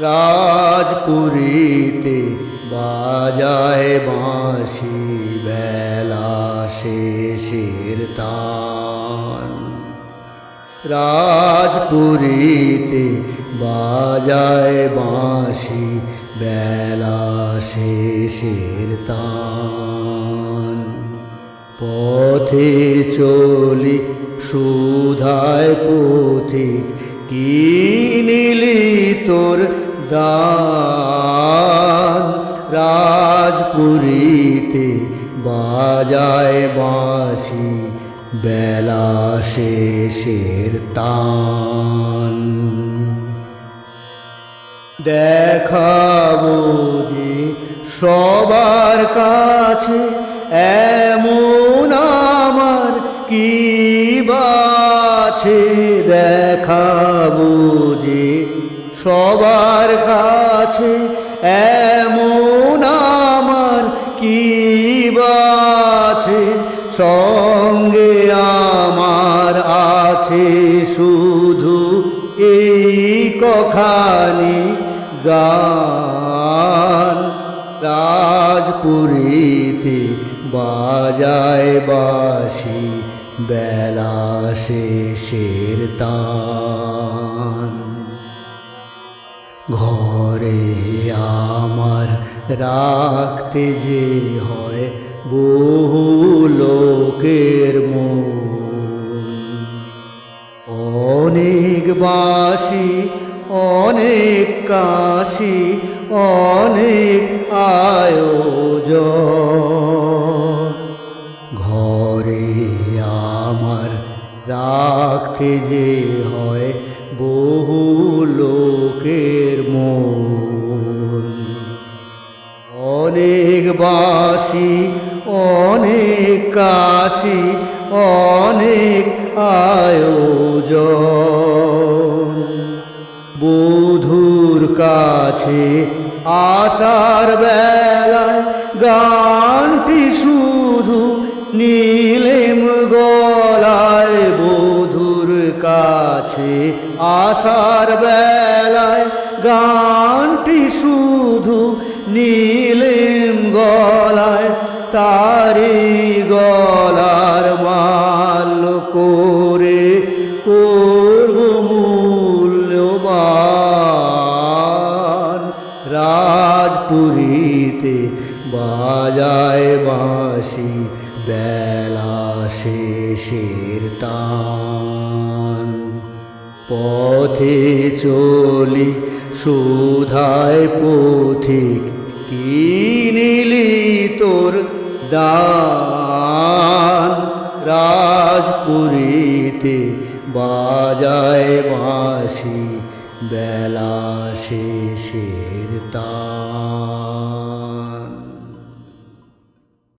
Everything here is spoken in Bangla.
রাজপুরীতে বাজায় বাঁশি বেলা শেষের তান। রাজপুরীতে বাজায় বাঁশি বেলা শেষের তান। পথে চলি সুধায় পথিক কিনিলি তোর দান রাজপুরীতে বাজায় বাঁশি, বেলা শেষের তান। দেখাবো যে সবার কাছে এমন আমার কি বাছে দেখাবো সবার কাছে এমন আমার কি বাছে? সঙ্গে আমার আছে শুধু এই কখানি গান। রাজপুরীতে বাজায় বাসি বেলা শেষের তান ঘরে আমার রাখতে যে হয় বহু লোকের অনেক বাসি, অনেক কাশি, অনেক আয়োজন। ঘরে আমার রাখতে যে হয় বহু লোকের বাসি অনেক কাশি, অনেক আয়োজন। বধুর কাছে আসার বেলায় গানটি শুধু নীলেম গলায়, বধুর কাছে আসার বেলায় গানটি শুধু তারি গলার মাল করে করব মূল্যবান। রাজপুরীতে বাজায় বাঁশি, বেলা শেষের তান। পথে চলি, সুধায় পথিক কিনিলি তোর দান রাজপুরীতে বাজায় বাঁশি বেলা শেষের তান